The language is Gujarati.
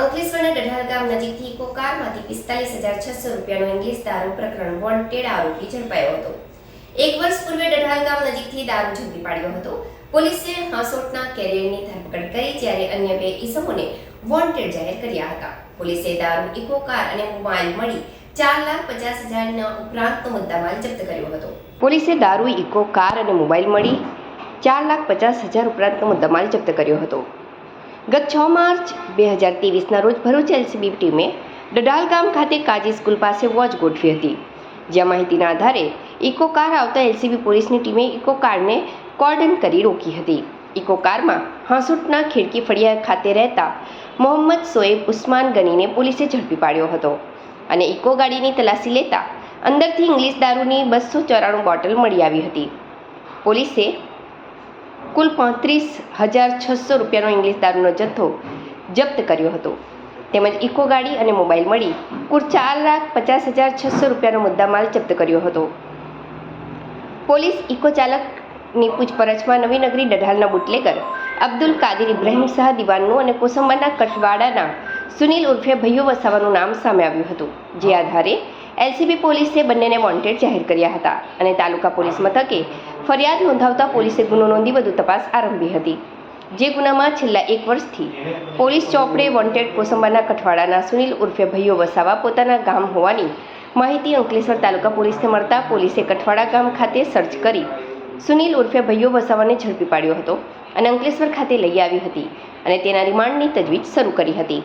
અંકલેશ્વરના ગઢાલ ગામ ઇકો કારમાંથી પિસ્તાલીસ હજાર છસો રૂપિયાનો ઇંગ્લિશ દારૂ પ્રકરણ વોન્ટેડ આરોપી ઝડપાયો હતો. એક વર્ષ પૂર્વે ડઢાલ ગામ નજીકથી દારૂ ઝડપી પાડ્યો હતો. પોલીસે હાંસોટના કેરિયરની ધરપકડ કરી, જ્યારે અન્ય બે ઇસમોને વોન્ટેડ જાહેર કર્યા હતા. પોલીસે દારૂ, ઇકો કાર અને મોબાઈલ મળી ચાર લાખ પચાસ હજારના ઉપરાંતનો મુદ્દામાલ જપ્ત કર્યો હતો. પોલીસે દારૂ, ઇકો કાર અને મોબાઈલ મળી ચાર લાખ પચાસ હજાર ઉપરાંતનો મુદ્દામાલ જપ્ત કર્યો હતો. ગત છ માર્ચ બે હજાર ત્રેવીસના રોજ ભરૂચ એલસીબી ટીમે ડડાલ ગામ ખાતે કાજી સ્કૂલ પાસે વોચ ગોઠવી હતી. જ્યાં માહિતીના આધારે ઇકો કાર આવતા એલસીબી પોલીસની ટીમે ઇકો કારને કોર્ડન કરી રોકી હતી. ઇકો કારમાં હાંસુટના ખીડકી ફળિયા ખાતે રહેતા મોહમ્મદ સોએબ ઉસ્માન ગનીને પોલીસે ઝડપી પાડ્યો હતો અને ઇકો ગાડીની તલાશી લેતા અંદરથી ઇંગ્લિશ દારૂની બસો ચોરાણું બોટલ મળી આવી હતી. પોલીસે કુલ પાંત્રીસ હજાર છસો રૂપિયાનો ઇંગ્લિશ દારૂનો જથ્થો જપ્ત કર્યો હતો. તેમજ ઇકો ગાડી અને મોબાઈલ મળી કુલ ચાર લાખ પચાસ હજાર છસો રૂપિયાનો મુદ્દામાલ જપ્ત કર્યો હતો. પોલીસ ઇકો ચાલકની પૂછપરછમાં નવીનગરી ડઢાલના બુટલેગર અબ્દુલ કાદિર ઇબ્રાહિમ શાહ દિવાનનું અને કોસંબાના કઠવાડાના સુનિલ ઉર્ફે ભૈયો વસાવાનું નામ સામે આવ્યું હતું. જે આધારે એલસીબી પોલીસે બંનેને વોન્ટેડ જાહેર કર્યા હતા અને તાલુકા પોલીસ મથકે ફરિયાદ નોંધાવતા પોલીસે ગુનો નોંધી વધુ તપાસ આરંભી હતી. જે ગુનામાં છેલ્લા એક વર્ષથી પોલીસ ચોપડે વોન્ટેડ કોસંબાના કઠવાડાના સુનિલ ઉર્ફે ભૈયો વસાવા પોતાના ગામ હોવાની માહિતી અંકલેશ્વર તાલુકા પોલીસને મળતા પોલીસે કઠવાડા ગામ ખાતે સર્ચ કરી સુનિલ ઉર્ફે ભૈયો વસાવાને ઝડપી પાડ્યો હતો અને અંકલેશ્વર ખાતે લઈ આવી હતી અને તેના રિમાન્ડની તજવીજ શરૂ કરી હતી.